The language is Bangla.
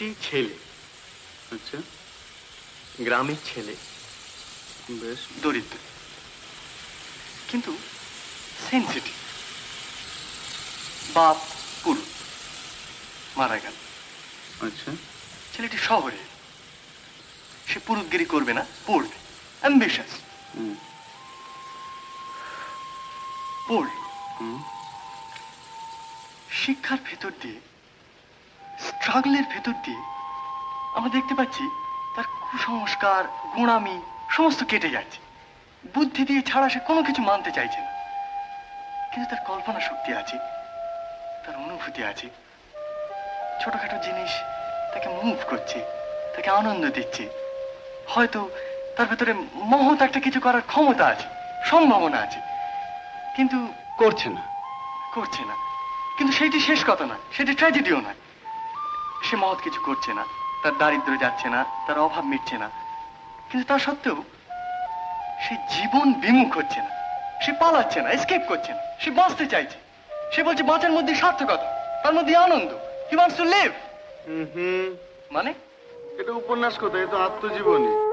একটি ছেলে। আচ্ছা। গ্রামের ছেলে। বেশ দরিদ্র। কিন্তু সেন্সিটিভ বাপ পুরুষ। মারা গেল। আচ্ছা। ছেলেটি শহরে। সে পুরুতগিরি করবে না পড়বে অ্যাম্বিশাস হুম। পড়ল শিক্ষার ভেতর দিয়ে স্ট্রাগলের ভেতর দিয়ে আমরা দেখতে পাচ্ছি তার কুসংস্কার গোড়ামি সমস্ত কেটে যাচ্ছে। বুদ্ধি দিয়ে ছাড়া সে কোনো কিছু মানতে চাইছে না। কিন্তু তার কল্পনা শক্তি আছে তার অনুভূতি আছে। ছোটখাটো জিনিস তাকে মুভ করছে তাকে আনন্দ দিচ্ছে। হয়তো তার ভেতরে মহৎ একটা কিছু করার ক্ষমতা আছে সম্ভাবনা আছে। কিন্তু করছে না। করছে না। কিন্তু সেইটি শেষ কথা না সেটি ট্র্যাজেডিও নয়। সে মহৎ কিছু করছে না। তার দারিদ্র যাচ্ছে না তার অভাব মিটছে না। কিন্তু তা সত্ত্বেও সে জীবন বিমুখ হচ্ছে না। সে পালাচ্ছে না স্কেপ করছে না। সে বাঁচতে চাইছে। সে বলছে বাঁচার মধ্যে সার্থকতা তার মধ্যে আনন্দ। হি ওয়ান্টস টু লিভ মানে? এটা উপন্যাস কথা এটা আত্মজীবনী।